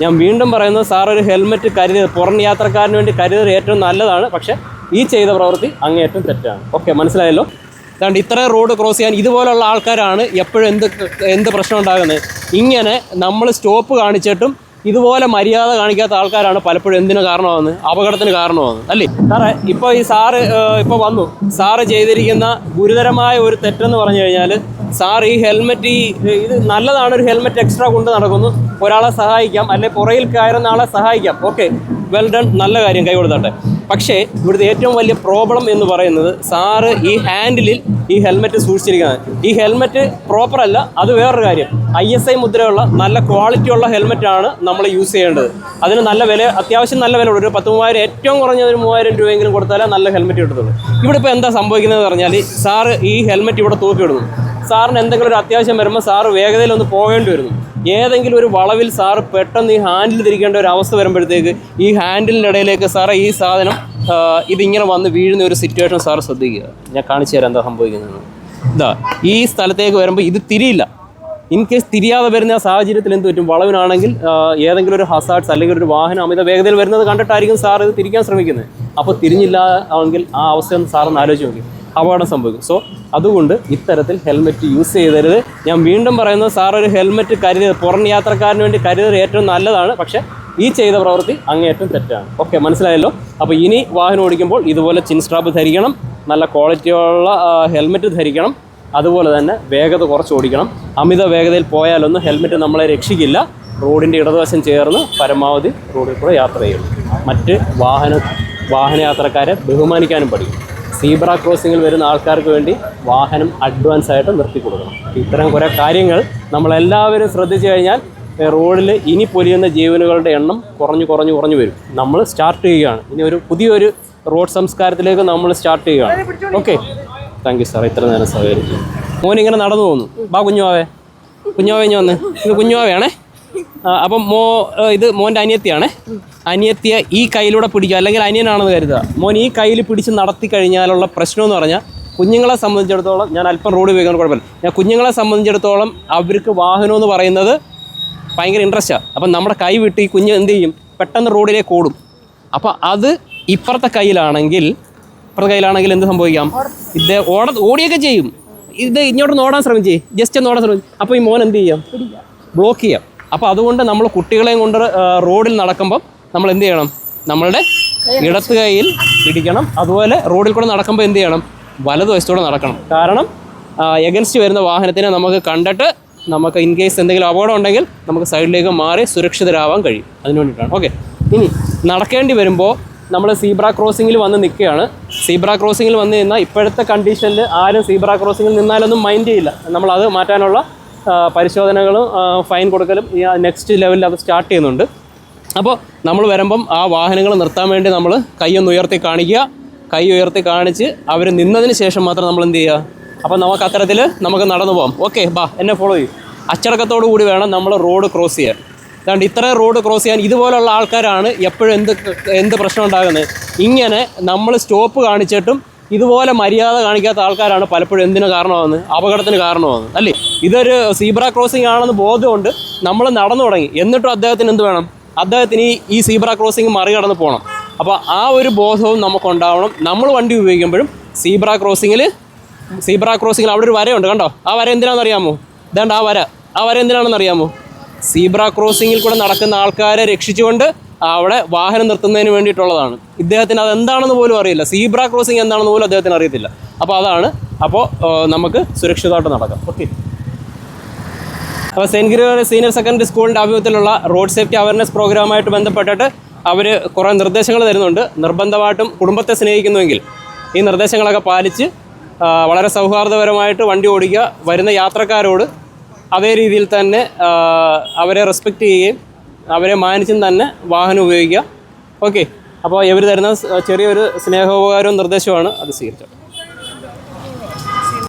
ഞാൻ വീണ്ടും പറയുന്നത് സാർ ഒരു ഹെൽമെറ്റ് കരുതിയത് പുറം യാത്രക്കാരന് വേണ്ടി കരുതൽ ഏറ്റവും നല്ലതാണ്. പക്ഷേ ഈ ചെയ്ത പ്രവൃത്തി അങ്ങേയറ്റം തെറ്റാണ്. ഓക്കെ മനസ്സിലായല്ലോ? അതുകൊണ്ട് ഇത്രയും റോഡ് ക്രോസ് ചെയ്യാൻ ഇതുപോലുള്ള ആൾക്കാരാണ് എപ്പോഴും എന്ത് എന്ത് പ്രശ്നം ഉണ്ടാകുന്നത്? ഇങ്ങനെ നമ്മൾ സ്റ്റോപ്പ് കാണിച്ചിട്ടും ഇതുപോലെ മര്യാദ കാണിക്കാത്ത ആൾക്കാരാണ് പലപ്പോഴും എന്തിനു കാരണമാകുന്നത്? അപകടത്തിന് കാരണമാകുന്നത് അല്ലേ? സാറേ ഇപ്പോൾ ഈ സാറ് ഇപ്പോൾ വന്നു. സാറ് ചെയ്തിരിക്കുന്ന ഗുരുതരമായ ഒരു തെറ്റെന്ന് പറഞ്ഞു കഴിഞ്ഞാൽ സാർ ഈ ഹെൽമെറ്റ് ഈ ഇത് നല്ലതാണ് ഒരു ഹെൽമെറ്റ് എക്സ്ട്രാ കൊണ്ട് നടക്കുന്നു. ഒരാളെ സഹായിക്കാം അല്ലെ പുറയിൽ കയറുന്ന ആളെ സഹായിക്കാം. ഓക്കെ വെൽ ഡൺ നല്ല കാര്യം കൈ കൊടുത്തട്ടെ പക്ഷേ ഇവിടുത്തെ ഏറ്റവും വലിയ പ്രോബ്ലം എന്ന് പറയുന്നത് സാറ് ഈ ഹാൻഡിലിൽ ഈ ഹെൽമെറ്റ് സൂക്ഷിച്ചിരിക്കുന്നത്. ഈ ഹെൽമെറ്റ് പ്രോപ്പറല്ല അത് വേറൊരു കാര്യം. ഐ എസ് ഐ മുദ്രയുള്ള നല്ല ക്വാളിറ്റിയുള്ള ഹെൽമെറ്റാണ് നമ്മൾ യൂസ് ചെയ്യേണ്ടത്. അതിന് നല്ല വില അത്യാവശ്യം നല്ല വില ഒരു പത്ത് മൂവായിരം ഏറ്റവും കുറഞ്ഞ ഒരു മൂവായിരം രൂപയെങ്കിലും കൊടുത്താലേ നല്ല ഹെൽമെറ്റ് കിട്ടത്തുള്ളൂ. ഇവിടെ ഇപ്പോൾ എന്താ സംഭവിക്കുന്നത് പറഞ്ഞാൽ സാറ് ഈ ഹെൽമെറ്റ് ഇവിടെ തൂക്കിയിടുന്നു സാറിന് എന്തെങ്കിലും ഒരു അത്യാവശ്യം വരുമ്പോൾ സാറ് വേഗതയിൽ ഒന്ന് പോകേണ്ടി വരുന്നു. ഏതെങ്കിലും ഒരു വളവിൽ സാറ് പെട്ടെന്ന് ഈ ഹാൻഡിൽ തിരിക്കേണ്ട ഒരു അവസ്ഥ വരുമ്പോഴത്തേക്ക് ഈ ഹാൻഡിലിന്റെ ഇടയിലേക്ക് സാറേ ഈ സാധനം ഇതിങ്ങനെ വന്ന് വീഴുന്ന ഒരു സിറ്റുവേഷൻ സാറ് ശ്രദ്ധിക്കുക. ഞാൻ കാണിച്ചു തരാം എന്താ സംഭവിക്കുന്നത്. ഇതാ ഈ സ്ഥലത്തേക്ക് വരുമ്പോൾ ഇത് തിരിയില്ല. ഇൻ കേസ് തിരിയാതെ വരുന്ന സാഹചര്യത്തിൽ എന്ത് പറ്റും? വളവിനാണെങ്കിൽ ഏതെങ്കിലും ഒരു ഹസാർട്സ് അല്ലെങ്കിൽ ഒരു വാഹനം അമിത വേഗതയിൽ വരുന്നത് കണ്ടിട്ടായിരിക്കും സാർ ഇത് തിരിക്കാൻ ശ്രമിക്കുന്നത്. അപ്പോൾ തിരിഞ്ഞില്ല എങ്കിൽ ആ അവസ്ഥ സാറൊന്ന് ആലോചിച്ച് നോക്കി. അപകടം സംഭവിക്കും. സോ അതുകൊണ്ട് ഇത്തരത്തിൽ ഹെൽമെറ്റ് യൂസ് ചെയ്തരുത് ഞാൻ വീണ്ടും പറയുന്നത് സാർ ഒരു ഹെൽമെറ്റ് കരുതൽ പുറം യാത്രക്കാരന് വേണ്ടി കരുതൽ ഏറ്റവും നല്ലതാണ്. പക്ഷേ ഈ ചെയ്ത പ്രവൃത്തി അങ്ങേയറ്റം തെറ്റാണ്. ഓക്കെ മനസ്സിലായല്ലോ? അപ്പോൾ ഇനി വാഹനം ഓടിക്കുമ്പോൾ ഇതുപോലെ ചിൻ സ്ട്രാപ്പ് ധരിക്കണം നല്ല ക്വാളിറ്റിയുള്ള ഹെൽമെറ്റ് ധരിക്കണം. അതുപോലെ തന്നെ വേഗത കുറച്ച് ഓടിക്കണം. അമിത വേഗതയിൽ പോയാലൊന്നും ഹെൽമെറ്റ് നമ്മളെ രക്ഷിക്കില്ല. റോഡിന്റെ ഇടതുവശം ചേർന്ന് പരമാവധി റോഡിൽ കൂടെ യാത്ര ചെയ്യണം. മറ്റ് വാഹന വാഹനയാത്രക്കാരെ ബഹുമാനിക്കാനും പഠിക്കും. സീബ്ര ക്രോസിങ്ങിൽ വരുന്ന ആൾക്കാർക്ക് വേണ്ടി വാഹനം അഡ്വാൻസ് ആയിട്ട് നിർത്തി കൊടുക്കണം. ഇത്തരം കുറേ കാര്യങ്ങൾ നമ്മളെല്ലാവരും ശ്രദ്ധിച്ചു കഴിഞ്ഞാൽ റോഡിൽ ഇനി പൊലിയുന്ന ജീവനുകളുടെ എണ്ണം കുറഞ്ഞു കുറഞ്ഞു കുറഞ്ഞു വരും. നമ്മൾ സ്റ്റാർട്ട് ചെയ്യുകയാണ്. ഇനി ഒരു പുതിയൊരു റോഡ് സംസ്കാരത്തിലേക്ക് നമ്മൾ സ്റ്റാർട്ട് ചെയ്യുകയാണ്. ഓക്കെ താങ്ക് യു സാർ ഇത്ര നേരം സഹകരിച്ചു. മോനിങ്ങനെ നടന്നു പോകുന്നു. ബാ കുഞ്ഞുവാവേ. കുഞ്ഞുവാവേ ഞാൻ വന്ന്. ഇത് കുഞ്ഞുവാവയാണേ. അപ്പം മോ ഇത് മോന്റെ അനിയത്തിയാണ്. അനിയത്തിയെ ഈ കയ്യിലൂടെ പിടിക്കുക അല്ലെങ്കിൽ അനിയനാണെന്ന് കരുതുക. മോൻ ഈ കയ്യിൽ പിടിച്ച് നടത്തി കഴിഞ്ഞാലുള്ള പ്രശ്നം എന്ന് പറഞ്ഞാൽ കുഞ്ഞുങ്ങളെ സംബന്ധിച്ചിടത്തോളം ഞാൻ അല്പം റോഡ് ഉപയോഗിക്കാൻ കുഴപ്പമില്ല. ഞാൻ കുഞ്ഞുങ്ങളെ സംബന്ധിച്ചിടത്തോളം അവർക്ക് വാഹനം എന്ന് പറയുന്നത് ഭയങ്കര ഇൻട്രസ്റ്റാണ് അപ്പം നമ്മുടെ കൈ വിട്ട് ഈ കുഞ്ഞ് എന്ത് ചെയ്യും? പെട്ടെന്ന് റോഡിലേക്ക് ഓടും. അപ്പോൾ അത് ഇപ്പുറത്തെ കയ്യിലാണെങ്കിൽ ഇപ്പുറത്തെ കയ്യിലാണെങ്കിൽ എന്ത് സംഭവിക്കാം? ഇത് ഓട ഓടിയൊക്കെ ചെയ്യും. ഇത് ഇങ്ങോട്ടൊന്ന് ഓടാൻ ശ്രമിച്ചേ. ജസ്റ്റ് ഒന്ന് ഓടാൻ ശ്രമിച്ചു. അപ്പോൾ ഈ മോൻ എന്ത് ചെയ്യാം? ബ്ലോക്ക് ചെയ്യാം. അപ്പോൾ അതുകൊണ്ട് നമ്മൾ കുട്ടികളെയും കൊണ്ട് റോഡിൽ നടക്കുമ്പം നമ്മൾ എന്ത് ചെയ്യണം? നമ്മളുടെ ഇടത്ത് കൈയിൽ പിടിക്കണം അതുപോലെ റോഡിൽ കൂടെ നടക്കുമ്പോൾ എന്ത് ചെയ്യണം? വലതുവശത്തൂടെ നടക്കണം. കാരണം എഗൻസ്റ്റ് വരുന്ന വാഹനത്തിനെ നമുക്ക് കണ്ടിട്ട് നമുക്ക് ഇൻ കേസ് എന്തെങ്കിലും അപകടം ഉണ്ടെങ്കിൽ നമുക്ക് സൈഡിലേക്ക് മാറി സുരക്ഷിതരാവാൻ കഴിയും. അതിന് വേണ്ടിയിട്ടാണ്. ഓക്കെ ഇനി നടക്കേണ്ടി വരുമ്പോൾ നമ്മൾ സീബ്ര ക്രോസിങ്ങിൽ വന്ന് നിൽക്കുകയാണ്. സീബ്ര ക്രോസിങ്ങിൽ വന്ന് നിന്നാൽ ഇപ്പോഴത്തെ കണ്ടീഷനിൽ ആരും സീബ്ര ക്രോസിങ്ങിൽ നിന്നാലൊന്നും മൈൻഡ് ചെയ്യില്ല. നമ്മൾ അത് മാറ്റാനുള്ള പരിശോധനകളും ഫൈൻ കൊടുക്കലും നെക്സ്റ്റ് ലെവലിൽ അത് സ്റ്റാർട്ട് ചെയ്യുന്നുണ്ട്. അപ്പോൾ നമ്മൾ വരുമ്പം ആ വാഹനങ്ങൾ നിർത്താൻ വേണ്ടി നമ്മൾ കൈയൊന്ന് ഉയർത്തി കാണിക്കുക. കൈ ഉയർത്തി കാണിച്ച് അവർ നിന്നതിന് ശേഷം മാത്രം നമ്മൾ എന്ത് ചെയ്യുക? അപ്പോൾ നമുക്ക് അത്തരത്തിൽ നമുക്ക് നടന്നു പോകാം. ഓക്കെ ബാ എന്നെ ഫോളോ ചെയ്യും. അച്ചടക്കത്തോടു കൂടി വേണം നമ്മൾ റോഡ് ക്രോസ് ചെയ്യാൻ. അതുകൊണ്ട് ഇത്ര റോഡ് ക്രോസ് ചെയ്യാൻ ഇതുപോലുള്ള ആൾക്കാരാണ് എപ്പോഴും എന്ത് എന്ത് പ്രശ്നം ഉണ്ടാകുന്നത്? ഇങ്ങനെ നമ്മൾ സ്റ്റോപ്പ് കാണിച്ചിട്ടും ഇതുപോലെ മര്യാദ കാണിക്കാത്ത ആൾക്കാരാണ് പലപ്പോഴും എന്തിനു കാരണമാകുന്നത്? അപകടത്തിന് കാരണമാകുന്നത്. അല്ലേ? ഇതൊരു സീബ്ര ക്രോസിംഗ് ആണെന്ന് ബോധമുണ്ട് നമ്മൾ നടന്നു തുടങ്ങി. എന്നിട്ടും അദ്ദേഹത്തിന് എന്ത് വേണം? അദ്ദേഹത്തിന് ഈ ഈ സീബ്ര ക്രോസിംഗ് മറികടന്ന് പോകണം. അപ്പോൾ ആ ഒരു ബോധവും നമുക്കുണ്ടാവണം. നമ്മൾ വണ്ടി ഉപയോഗിക്കുമ്പോഴും സീബ്ര ക്രോസിങ്ങിൽ സീബ്ര ക്രോസിങ്ങിൽ അവിടെ ഒരു വരയുണ്ട്. കണ്ടോ? ആ വര എന്തിനാണെന്ന് അറിയാമോ? ഇതാണ്ട് ആ വര. ആ വര എന്തിനാണെന്ന് അറിയാമോ? സീബ്ര ക്രോസിങ്ങിൽ കൂടെ നടക്കുന്ന ആൾക്കാരെ രക്ഷിച്ചുകൊണ്ട് അവിടെ വാഹനം നിർത്തുന്നതിന് വേണ്ടിയിട്ടുള്ളതാണ്. ഇദ്ദേഹത്തിന് അത് എന്താണെന്ന് പോലും അറിയില്ല. സീബ്ര ക്രോസിംഗ് എന്താണെന്ന് പോലും അദ്ദേഹത്തിന് അറിയത്തില്ല. അപ്പോൾ അതാണ്. അപ്പോൾ നമുക്ക് സുരക്ഷിതമായിട്ട് നടക്കാം. ഓക്കെ. അപ്പോൾ സെന്റ് ഗ്രിഗറി സീനിയർ സെക്കൻഡറി സ്കൂളിന്റെ ആഭിമുഖ്യത്തിലുള്ള റോഡ് സേഫ്റ്റി അവയർനെസ് പ്രോഗ്രാമായിട്ട് ബന്ധപ്പെട്ടിട്ട് അവർ കുറേ നിർദ്ദേശങ്ങൾ തരുന്നുണ്ട്. നിർബന്ധമായിട്ടും കുടുംബത്തെ സ്നേഹിക്കുന്നുവെങ്കിൽ ഈ നിർദ്ദേശങ്ങളൊക്കെ പാലിച്ച് വളരെ സൗഹാർദ്ദപരമായിട്ട് വണ്ടി ഓടിക്കുക. വരുന്ന യാത്രക്കാരോട് അതേ രീതിയിൽ തന്നെ അവരെ റെസ്പെക്റ്റ് ചെയ്യുകയും അവരെ മാനിച്ചും തന്നെ വാഹനം ഉപയോഗിക്കുക. ഓക്കെ അപ്പോൾ ഇവർ തരുന്ന ചെറിയൊരു സ്നേഹോപകാരവും നിർദ്ദേശവുമാണ് അത് സ്വീകരിച്ചത്.